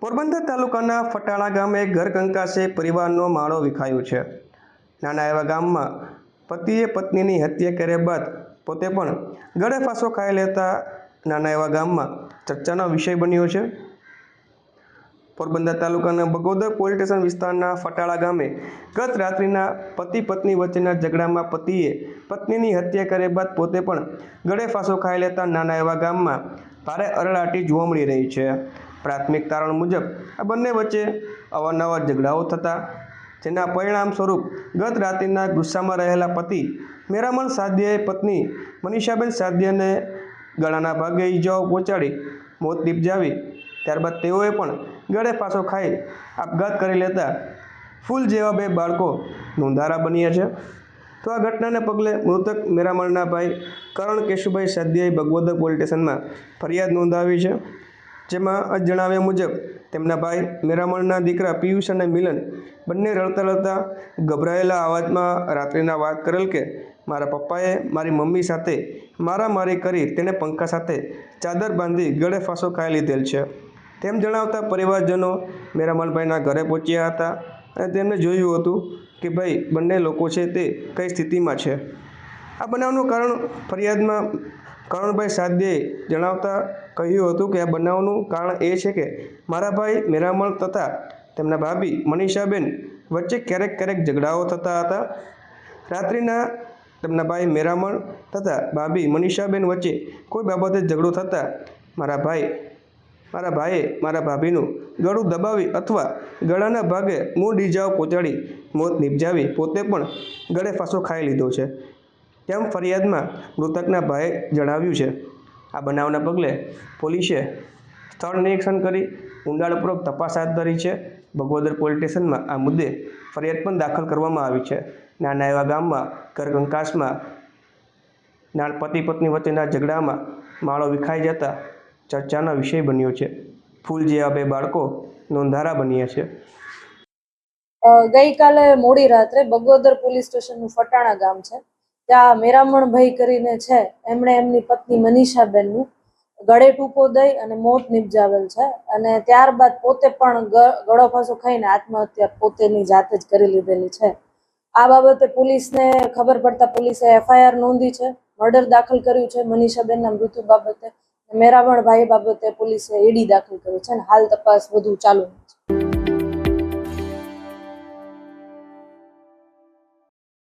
પોરબંદર તાલુકાના ફટાણા ગામે ઘર કંકાશે પરિવારનો માળો વિખાયો છે. નાના એવા ગામમાં પતિએ પત્નીની હત્યા કર્યા બાદ પોતે પણ ગળે ફાંસો ખાઈ લેતા નાના એવા ગામમાં ચર્ચાનો વિષય બન્યો છે. પોરબંદર તાલુકાના બગોદર પોલીસ સ્ટેશન વિસ્તારના ફટાળા ગામે ગત રાત્રિના પતિ પત્ની વચ્ચેના ઝઘડામાં પતિએ પત્નીની હત્યા કર્યા બાદ પોતે પણ ગળે ફાંસો ખાઈ લેતા નાના એવા ગામમાં ભારે અરડાટી જોવા મળી રહી છે. પ્રાથમિક તારણ મુજબ આ બંને વચ્ચે અવારનવાર ઝઘડાઓ થતા, જેના પરિણામ સ્વરૂપ ગત રાત્રિના ગુસ્સામાં રહેલા પતિ મેરામણ સાધ્યાએ પત્ની મનીષાબેન સાધ્યને ગળાના ભાગે ઈજાઓ પહોંચાડી મોત નિપજાવી. ત્યારબાદ તેઓએ પણ ગળે પાછો ખાઈ આપઘાત કરી લેતા ફૂલ જેવા બે બાળકો નોંધારા બન્યા છે. તો આ ઘટનાને પગલે મૃતક મેરામણના ભાઈ કરણ કેશુભાઈ સાધ્યાએ ભગવદ પોલીસ સ્ટેશનમાં ફરિયાદ નોંધાવી છે. જેમાં જણાવ્યા મુજબ, તેમના ભાઈ મેરામણના દીકરા પિયુષ અને મિલન બંને રડતા રડતા ગભરાયેલા અવાજમાં રાત્રિના વાત કરેલ કે, મારા પપ્પાએ મારી મમ્મી સાથે મારામારી કરી, તેને પંખા સાથે ચાદર બાંધી ગળે ફાંસો ખાઈ લીધેલ છે. તેમ જણાવતા પરિવારજનો મેરામણભાઈના ઘરે પહોંચ્યા હતા અને તેમને જોયું હતું કે, ભાઈ, બંને લોકો છે તે કઈ સ્થિતિમાં છે. આ બનાવનું કારણ ફરિયાદમાં કરણભાઈ સાદ્યે જણાવતા કહ્યું હતું કે આ બનાવનું કારણ એ છે કે મારા ભાઈ મેરામણ તથા તેમના ભાભી મનીષાબેન વચ્ચે ક્યારેક ક્યારેક ઝઘડાઓ થતા હતા. રાત્રિના તેમના ભાઈ મેરામણ તથા ભાભી મનીષાબેન વચ્ચે કોઈ બાબતે ઝઘડો થતાં મારા ભાઈ, મારા ભાઈએ મારા ભાભીનું ગળું દબાવી અથવા ગળાના ભાગે મૂળ ઈજાઓ પહોંચાડી મોત નિપજાવી પોતે પણ ગળે ફાંસો ખાઈ લીધો છે. તેમ ફરિયાદમાં મૃતકના ભાઈએ જણાવ્યું છે. આ બનાવના પગલે પોલીસે સ્થળ નિરીક્ષણ કરી ઊંડાણપૂર્વક તપાસ હાથ ધરી છે. બગોદર પોલીસ સ્ટેશનમાં આ મુદ્દે ફરિયાદ પણ દાખલ કરવામાં આવી છે. નાના એવા ગામમાં ઘર કંકાસમાં ના પતિ પત્ની વચ્ચેના ઝઘડામાં માળો વિખાઈ જતા ચર્ચાનો વિષય બન્યો છે. ફૂલ જેવા બે બાળકો નોંધારા બન્યા છે. ગઈકાલે મોડી રાત્રે બગોદર પોલીસ સ્ટેશનનું ફટાણા ગામ છે. ત્યાં મેરામણભાઈ કરીને છે, એમણે એમની પત્ની મનીષાબેનનું ગળે ટૂંકો દઈ અને મોત નિપજાવેલ છે. અને ત્યારબાદ પોતે પણ ગળો ફાંસો ખાઈને આત્મહત્યા પોતેની જાતે જ કરી લીધેલી છે. આ બાબતે પોલીસને ખબર પડતા પોલીસે એફઆઈઆર નોંધી છે, મર્ડર દાખલ કર્યું છે મનીષાબેનના મૃત્યુ બાબતે. મેરામણભાઈ બાબતે પોલીસે ઈડી દાખલ કર્યું છે અને હાલ તપાસ વધુ ચાલુ